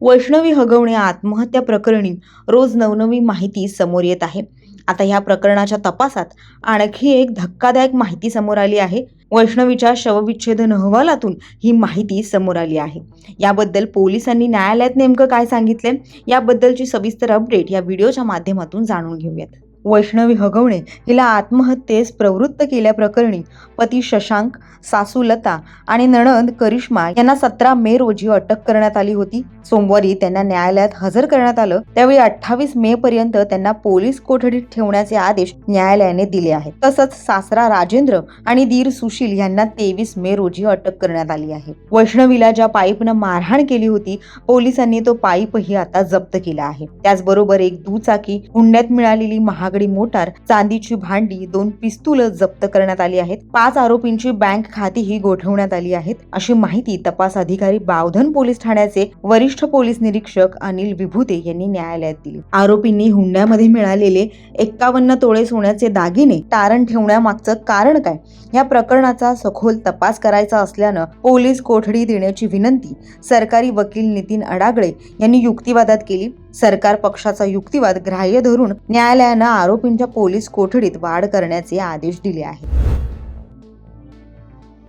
वैष्णवी हगवणे आत्महत्या प्रकरणी रोज नवनवी माहिती समोर येत आहे. आता ह्या प्रकरणाच्या तपासात आणखी एक धक्कादायक माहिती समोर आली आहे. वैष्णवीच्या शवविच्छेदन अहवालातून ही माहिती समोर आली आहे. याबद्दल पोलिसांनी न्यायालयात नेमकं काय सांगितले याबद्दलची सविस्तर अपडेट या व्हिडिओच्या माध्यमातून जाणून घेऊयात. वैष्णवी हगवणे हिला आत्महत्येस प्रवृत्त केल्याप्रकरणी पती शशांक सासू लता आणि नणंद करिश्मा यांना सतरा मे रोजी अटक करण्यात आली होती. सोमवारी त्यांना न्यायालयात हजर करण्यात आलं. त्यावेळी अठ्ठावीस मे पर्यंत त्यांना पोलीस कोठडीत ठेवण्याचे आदेश न्यायालयाने दिले आहेत. तसंच सासरा राजेंद्र आणि दीर सुशील यांना तेवीस मे रोजी अटक करण्यात आली आहे. वैष्णवीला ज्या पाईपनं मारहाण केली होती पोलिसांनी तो पाईपही आता जप्त केला आहे. त्याचबरोबर एक दुचाकी हुंड्यात मिळालेली महा महागडी मोटार चांदीची भांडी दोन पिस्तूल जप्त करण्यात आली आहेत. पाच आरोपींची बँक खातीही गोठवण्यात आली आहेत. अशी माहिती तपास अधिकारी बावधन पोलीस ठाण्याचे वरिष्ठ पोलीस निरीक्षक अनिल विभूते यांनी न्यायालयात दिली. आरोपींनी हुंड्यामध्ये मिळालेले एक्कावन्न तोळे सोन्याचे दागिने तारण ठेवण्यामागचं कारण काय? या प्रकरणाचा सखोल तपास करायचा असल्यानं पोलीस कोठडी देण्याची विनंती सरकारी वकील नितीन अडागळे यांनी युक्तिवादात केली. सरकार पक्षाचा युक्तिवाद ग्राह्य धरून न्यायालयानं आरोपींच्या पोलीस कोठडीत वाढ करण्याचे आदेश दिले आहेत.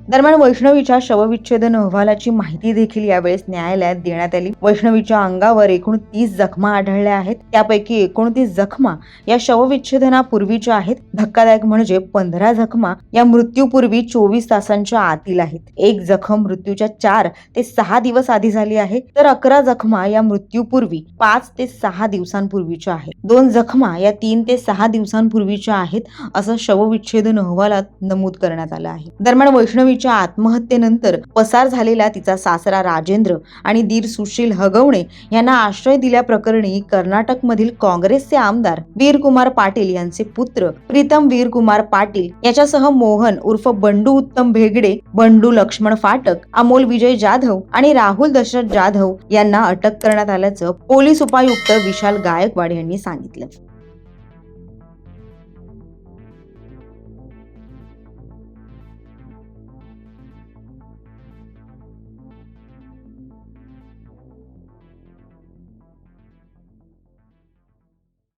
दरम्यान वैष्णवीच्या शवविच्छेदन अहवालाची माहिती देखील यावेळेस न्यायालयात देण्यात आली. वैष्णवीच्या अंगावर एकूण तीस जखमा आढळल्या आहेत. त्यापैकी एकोणतीस जखमा या शवविच्छेदनापूर्वीच्या आहेत. धक्कादायक म्हणजे पंधरा जखमा या मृत्यूपूर्वी चोवीस तासांच्या आतील आहेत. एक जखम मृत्यूच्या चार ते सहा दिवस आधी झाली आहे तर अकरा जखमा या मृत्यूपूर्वी पाच ते सहा दिवसांपूर्वीच्या आहेत. दोन जखमा या तीन ते सहा दिवसांपूर्वीच्या आहेत असं शवविच्छेदन अहवालात नमूद करण्यात आलं आहे. दरम्यान वैष्णवी वैष्णवीच्या आत्महत्येनंतर पसार झालेला तिचा सासरा राजेंद्र आणि दीर सुशील हगवणे यांना आश्रय दिल्याप्रकरणी कर्नाटकमधील काँग्रेसचे आमदार वीरकुमार पाटील यांचे पुत्र प्रीतम वीरकुमार पाटील याच्यासह मोहन उर्फ बंडू उत्तम भेगडे बंडू लक्ष्मण फाटक अमोल विजय जाधव आणि राहुल दशरथ जाधव यांना अटक करण्यात आल्याचं पोलीस उपायुक्त विशाल गायकवाड यांनी सांगितलं.